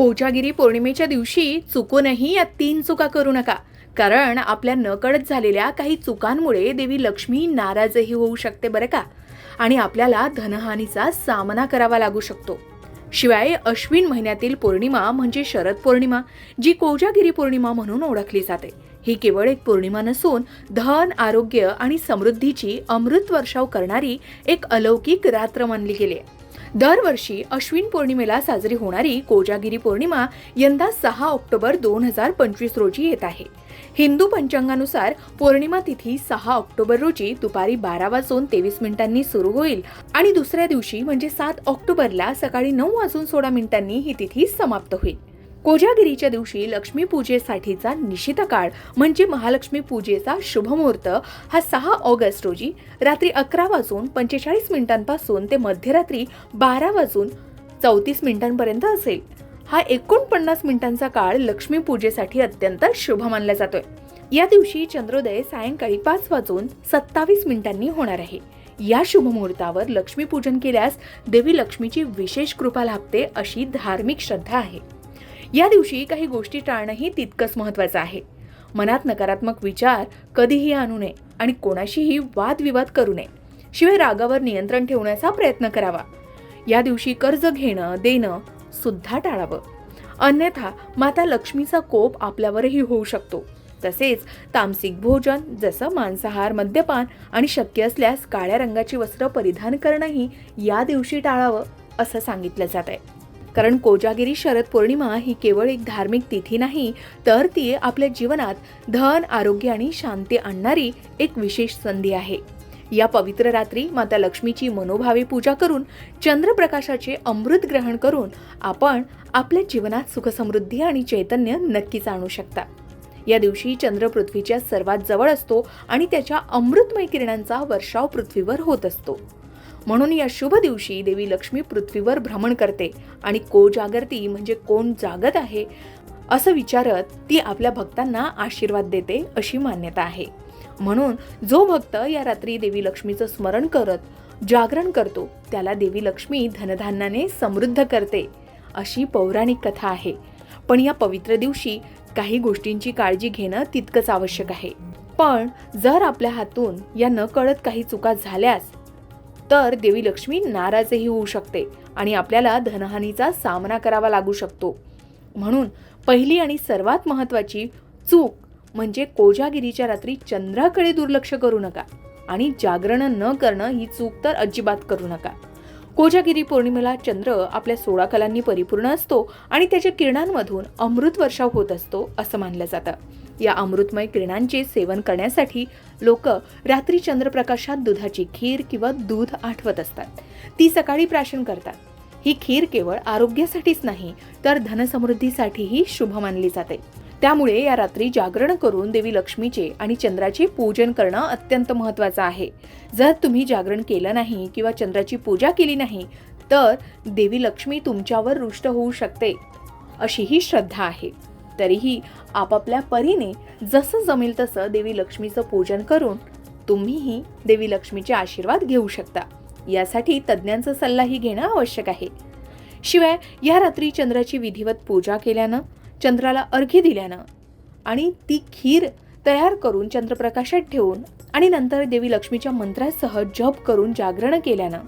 कोजागिरी पौर्णिमेच्या दिवशी चुकूनही या तीन चुका करू नका. कारण आपल्या नकळत झालेल्या काही चुकांमुळे देवी लक्ष्मी नाराजही होऊ शकते बरं का? आणि आपल्याला धनहानीचा सामना करावा लागू शकतो. शिवाय अश्विन महिन्यातील पौर्णिमा म्हणजे शरद पौर्णिमा जी कोजागिरी पौर्णिमा म्हणून ओळखली जाते. ही केवळ एक पौर्णिमा नसून धन आरोग्य आणि समृद्धीची अमृत वर्षाव करणारी एक अलौकिक रात्र मानली गेली आहे. दरवर्षी अश्विन पौर्णिमेला साजरी होणारी कोजागिरी पौर्णिमा यंदा सहा ऑक्टोबर दोन हजार पंचवीस रोजी येत आहे. हिंदू पंचांगानुसार पौर्णिमा तिथी सहा ऑक्टोबर रोजी दुपारी बारा वाजून तेवीस मिनिटांनी सुरू होईल आणि दुसऱ्या दिवशी म्हणजे सात ऑक्टोबरला सकाळी नऊ वाजून सोळा मिनिटांनी ही तिथी समाप्त होईल. कोजागिरीच्या दिवशी लक्ष्मी पूजेसाठीचा निशित काळ म्हणजे महालक्ष्मी पूजेचा शुभमुहूर्त हा सहा ऑगस्ट रोजी रात्री अकरा वाजून पंचेचाळीस मिनिटांपासून ते मध्यरात्री बारा वाजून चौतीस मिनिटांपर्यंत असेल. हा एकोणपन्नास मिनिटांचा काळ लक्ष्मी पूजेसाठी अत्यंत शुभ मानला जातोय. या दिवशी चंद्रोदय सायंकाळी पाच वाजून सत्तावीस मिनिटांनी होणार आहे. या शुभमुहूर्तावर लक्ष्मीपूजन केल्यास देवी लक्ष्मीची विशेष कृपा लाभते अशी धार्मिक श्रद्धा आहे. या दिवशी काही गोष्टी टाळणंही तितकंच महत्त्वाचं आहे. मनात नकारात्मक विचार कधीही आणू नये आणि कोणाशीही वादविवाद करू नये. शिवाय रागावर नियंत्रण ठेवण्याचा प्रयत्न करावा. या दिवशी कर्ज घेणं देणं सुद्धा टाळावं. अन्यथा माता लक्ष्मीचा कोप आपल्यावरही होऊ शकतो. तसेच तामसिक भोजन जसं मांसाहार मद्यपान आणि शक्य असल्यास काळ्या रंगाची वस्त्र परिधान करणंही या दिवशी टाळावं असं सांगितलं जात आहे कारण कोजागिरी शरद पौर्णिमा ही केवळ एक धार्मिक तिथी नाही तर ती आपल्या जीवनात धन आरोग्य आणि शांती आणणारी एक विशेष संधी आहे. या पवित्र रात्री माता लक्ष्मीची मनोभावे पूजा करून चंद्रप्रकाशाचे अमृत ग्रहण करून आपण आपल्या जीवनात सुखसमृद्धी आणि चैतन्य नक्कीच आणू शकता. या दिवशी चंद्र पृथ्वीच्या सर्वात जवळ असतो आणि त्याच्या अमृतमय किरणांचा वर्षाव पृथ्वीवर होत असतो. म्हणून या शुभ दिवशी देवी लक्ष्मी पृथ्वीवर भ्रमण करते. आणि को जागरती म्हणजे कोण जागत आहे असं विचारत ती आपल्या भक्तांना आशीर्वाद देते अशी मान्यता आहे. म्हणून जो भक्त या रात्री देवी लक्ष्मीचं स्मरण करत जागरण करतो त्याला देवी लक्ष्मी धनधान्याने समृद्ध करते अशी पौराणिक कथा आहे. पण या पवित्र दिवशी काही गोष्टींची काळजी घेणं तितकंच आवश्यक आहे. पण जर आपल्या हातून या न कळत काही चुका झाल्यास तर देवी लक्ष्मी नाराजही होऊ शकते आणि आपल्याला धनहानीचा सामना करावा लागू शकतो. म्हणून पहिली आणि सर्वात महत्त्वाची चूक म्हणजे कोजागिरीच्या रात्री चंद्राकडे दुर्लक्ष करू नका आणि जागरण न करणं ही चूक तर अजिबात करू नका. कोजागिरी पौर्णिमेला चंद्र आपल्या सोळा कलांनी परिपूर्ण असतो आणि त्याच्या किरणांमधून अमृत वर्षाव होत असतो असं मानलं जातं. या अमृतमय किरणांचे सेवन करण्यासाठी लोक रात्री चंद्रप्रकाशात दुधाची खीर किंवा दूध आठवत असतात. ती सकाळी प्राशन करतात. ही खीर केवळ आरोग्यासाठीच नाही तर धनसमृद्धीसाठीही शुभ मानली जाते. त्यामुळे या रात्री जागरण करून देवी लक्ष्मीचे आणि चंद्राचे पूजन करणं अत्यंत महत्त्वाचं आहे. जर तुम्ही जागरण केलं नाही किंवा चंद्राची पूजा केली नाही तर देवी लक्ष्मी तुमच्यावर रुष्ट होऊ शकते अशी ही श्रद्धा आहे. तरीही आपापल्या परीने जसं जमेल तसं देवी लक्ष्मीचं पूजन करून तुम्हीही देवी लक्ष्मीचे आशीर्वाद घेऊ शकता. यासाठी तज्ज्ञांचा सल्लाही घेणं आवश्यक आहे. शिवाय या रात्री चंद्राची विधिवत पूजा केल्यानं चंद्राला अर्घ्य दिल्यानं आणि ती खीर तयार करून चंद्रप्रकाशात ठेवून आणि नंतर देवी लक्ष्मीच्या मंत्रासह जप करून जागरण केल्यानं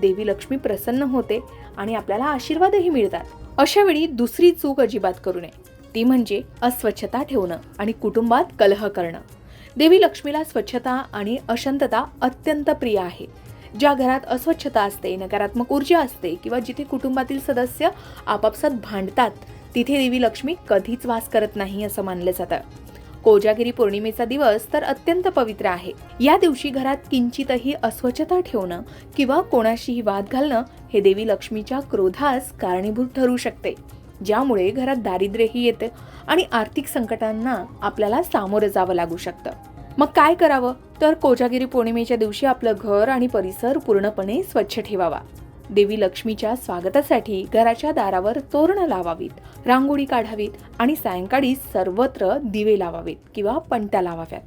देवी लक्ष्मी प्रसन्न होते आणि आपल्याला आशीर्वादही मिळतात. अशा वेळी दुसरी चूक अजिबात करू नये. ती म्हणजे अस्वच्छता ठेवणं आणि कुटुंबात कलह करणं. देवी लक्ष्मीला स्वच्छता आणि अशांतता अत्यंत प्रिय आहे. ज्या घरात अस्वच्छता असते नकारात्मक ऊर्जा असते किंवा जिथे कुटुंबातील सदस्य आपापसात भांडतात तिथे देवी लक्ष्मी कधीच वास करत नाही असं मानलं जातं. कोजागिरी पौर्णिमेचा दिवस तर अत्यंत पवित्र आहे. या दिवशी घरात किंचितही अस्वच्छता ठेवणं किंवा कोणाशीही वाद घालणं हे देवी लक्ष्मीच्या क्रोधास कारणीभूत ठरू शकते ज्यामुळे घरात दारिद्र्यही येते आणि आर्थिक संकटांना आपल्याला सामोरं जावं लागू शकतं. मग काय करावं? तर कोजागिरी पौर्णिमेच्या दिवशी आपलं घर आणि परिसर पूर्णपणे स्वच्छ ठेवावा. देवी लक्ष्मीच्या स्वागतासाठी घराच्या दारावर तोरणं लावावीत रांगोळी काढावीत आणि सायंकाळी सर्वत्र दिवे लावावेत किंवा पणत्या लावाव्यात.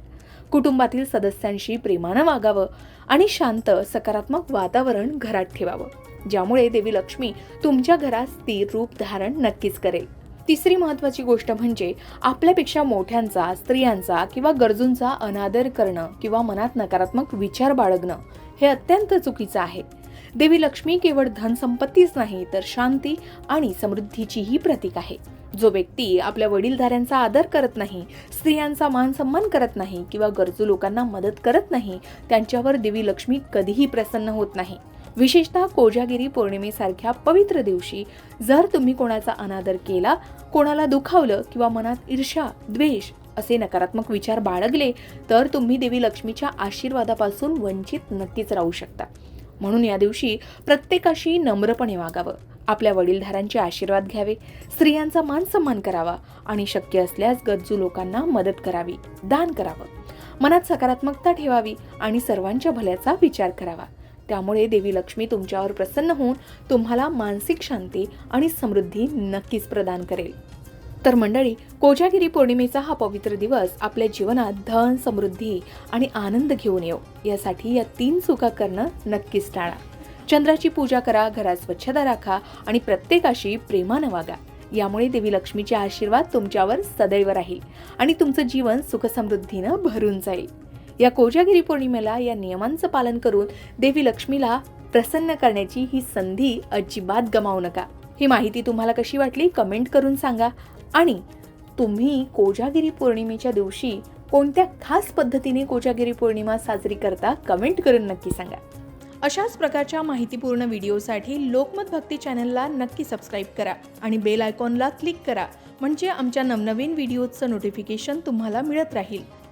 कुटुंबातील सदस्यांशी प्रेमानं वागावं आणि शांत सकारात्मक वातावरण घरात ठेवावं. ज्यामुळे देवी लक्ष्मी तुमच्या घरात स्थिर रूप धारण नक्कीच करेल. तिसरी महत्त्वाची गोष्ट म्हणजे आपल्यापेक्षा मोठ्यांचा स्त्रियांचा किंवा गरजूंचा अनादर करणं किंवा मनात नकारात्मक विचार बाळगणं हे अत्यंत चुकीचं आहे. देवी लक्ष्मी केवळ धनसंपत्तीच नाही तर शांती आणि समृद्धीचीही प्रतीक आहे. जो व्यक्ती आपल्या वडीलधाऱ्यांचा आदर करत नाही स्त्रियांचा मान सन्मान करत नाही किंवा गरजू लोकांना मदत करत नाही त्यांच्यावर देवी लक्ष्मी कधीही प्रसन्न होत नाही. विशेषतः कोजागिरी पौर्णिमेसारख्या पवित्र दिवशी जर तुम्ही कोणाचा अनादर केला कोणाला दुखावलं किंवा मनात ईर्ष्या द्वेष असे नकारात्मक विचार बाळगले तर तुम्ही देवी लक्ष्मीच्या आशीर्वादापासून वंचित नक्कीच राहू शकता. म्हणून या दिवशी प्रत्येकाशी नम्रपणे वागावं. आपल्या वडीलधारांचे आशीर्वाद घ्यावे स्त्रियांचा मान सन्मान करावा आणि शक्य असल्यास गरजू लोकांना मदत करावी दान करावं. मनात सकारात्मकता ठेवावी आणि सर्वांच्या भल्याचा विचार करावा. त्यामुळे देवी लक्ष्मी तुमच्यावर प्रसन्न होऊन तुम्हाला मानसिक शांती आणि समृद्धी नक्कीच प्रदान करेल. तर मंडळी कोजागिरी पौर्णिमेचा हा पवित्र दिवस आपल्या जीवनात धन समृद्धी आणि आनंद घेऊन येऊ यासाठी या तीन चुका करणं नक्कीच टाळा. चंद्राची पूजा करा घरात स्वच्छता राखा आणि प्रत्येकाशी प्रेमानं वागा. यामुळे देवी लक्ष्मीचे आशीर्वाद तुमच्यावर सदैव राहील आणि तुमचं जीवन सुखसमृद्धीनं भरून जाईल. या कोजागिरी पौर्णिमेला या नियमांचं पालन करून देवी लक्ष्मीला प्रसन्न करण्याची ही संधी अजिबात गमावू नका. ही माहिती तुम्हाला कशी वाटली कमेंट करून सांगा. आणि तुम्ही कोजागिरी पौर्णिमेच्या दिवशी कोणत्या खास पद्धतीने कोजागिरी पौर्णिमा साजरी करता कमेंट करून नक्की सांगा. अशाच प्रकारच्या माहितीपूर्ण व्हिडिओसाठी लोकमत भक्ती चॅनलला नक्की सबस्क्राईब करा आणि बेल आयकॉनला क्लिक करा. म्हणजे आमच्या नवनवीन व्हिडिओचं नोटिफिकेशन तुम्हाला मिळत राहील.